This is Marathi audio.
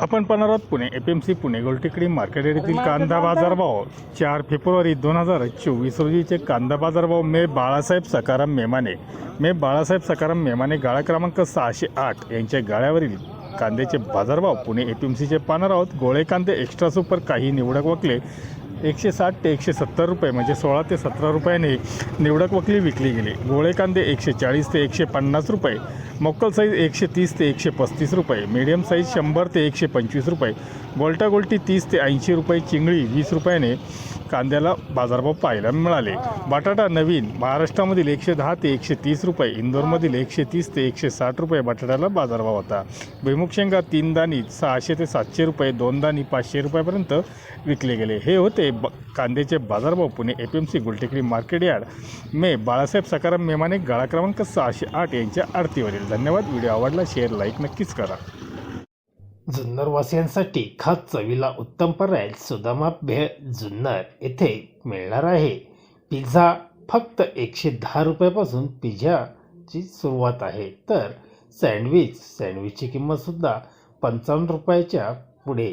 आपण पाहणार आहोत Pune F M C Pune Gultekdi market येथील कांदा बाजारभाव. चार फेब्रुवारी दोन हजार चोवीस रोजीचे कांदा बाजारभाव मे बाळासाहेब सकाराम मेमाने. मे बाळासाहेब सकाराम मेमाने गाळा क्रमांक सहाशे आठ यांच्या गाळ्यावरील कांद्याचे बाजारभाव पुणे एफ एम सीचे पाहणार आहोत. गोळे कांदे एक्स्ट्रा सुपर काही निवडक वकले. एकशे साठ ते एकशे सत्तर रुपये म्हणजे सोळा ते सतरा रुपयाने निवडक वकली विकली गेली. गोळे कांदे एकशे चाळीस ते एकशे पन्नास रुपये मोक्कल साईज एकशे तीस ते एकशे पस्तीस रुपये मीडियम साईज शंभर ते एकशे पंचवीस रुपये गोल्टा गोल्टी तीस ते ऐंशी रुपये चिंगळी वीस रुपयाने कांद्याला बाजारभाव पाहायला मिळाले. बटाटा नवीन महाराष्ट्रामधील एकशे दहा ते एकशे तीस रुपये इंदोरमधील एकशे तीस ते एकशे साठ रुपये बटाट्याला बाजारभाव होता. भुईमुग शेंगा तीन दाणी सहाशे ते सातशे रुपये दोन दाणी पाचशे रुपयापर्यंत विकले गेले. हे होते ब कांद्याचे बाजारभाव Pune A P M C Gultekdi market yard मे बाळासाहेब सकाराम मेमाने गाळा क्रमांक सहाशे आठ यांच्या आरतीवरील धन्यवाद. व्हिडिओ आवडला शेअर लाईक नक्कीच करा. जुन्नरवासियांसाठी खास चवीला उत्तम पर्याय सुदामा भे जुन्नर येथे मिळणार आहे. पिझ्झा फक्त एकशे दहा रुपयापासून पिझ्झाची सुरुवात आहे. तर सँडविच सँडविचची किंमतसुद्धा पंचावन्न रुपयाच्या पुढे